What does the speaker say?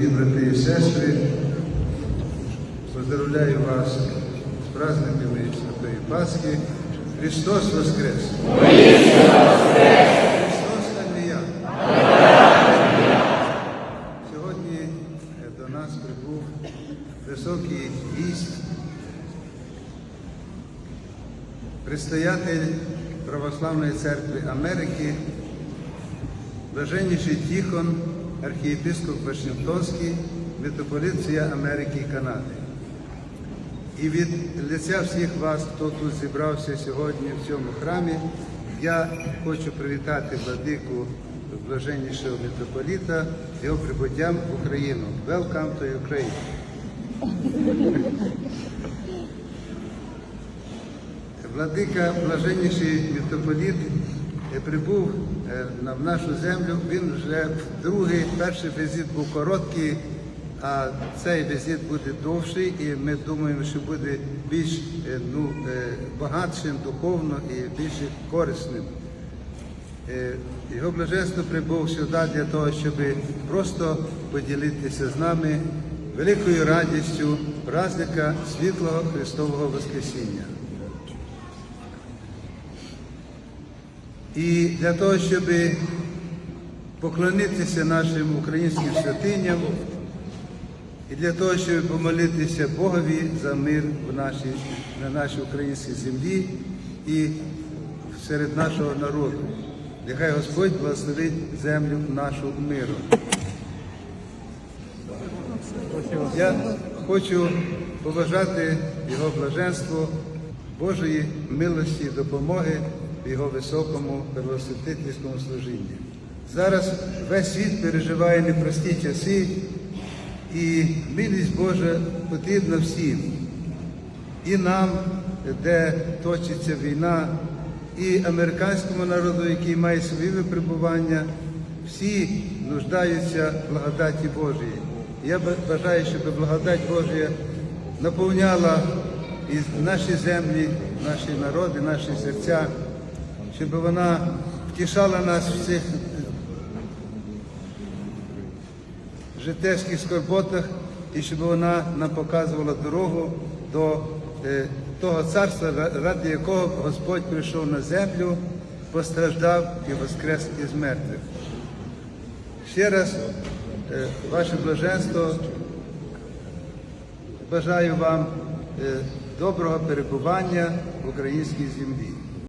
дорогі брати і сестри, поздравляю вас з праздниками Святої Пасхи. Христос Воскрес! Христос Алія! Сьогодні е, до нас прибув високий гість, предстоятель Православної церкви Америки, блаженніший Тихон, архієпископ Вашингтонський, митрополит Всія Америки і Канади. І від лиця всіх вас, хто тут зібрався сьогодні в цьому храмі, я хочу привітати владику блаженнішого митрополіта його прибуттям в Україну. Welcome to Ukraine! Владика блаженніший митрополіт прибув е, в нашу землю. Він вже другий, перший візит був короткий, а цей візит буде довший, і ми думаємо, що буде більш е, ну, е, багатшим духовно і більш корисним. Е, Його блаженство прибув сюди для того, щоб просто поділитися з нами великою радістю праздника світлого Христового Воскресіння. І для того, щоб поклонитися нашим українським святиням, і для того, щоб помолитися Богові за мир в нашій, на нашій українській землі і серед нашого народу. Нехай Господь благословить землю нашу миром. Я хочу побажати Його блаженству, Божої милості допомоги в Його високому первосвятительському служінні. Зараз весь світ переживає непрості часи, і милість Божа потрібна всім. І нам, де точиться війна, і американському народу, який має свої випробування, всі нуждаються в благодаті Божої. Я бажаю, щоб благодать Божа наповняла і наші землі, наші народи, наші серця, щоб вона втішала нас в цих житейських скорботах і щоб вона нам показувала дорогу до е, того царства, ради якого Господь прийшов на землю, постраждав і воскрес із мертвих. Ще раз, е, ваше блаженство, бажаю вам е, доброго перебування в українській землі.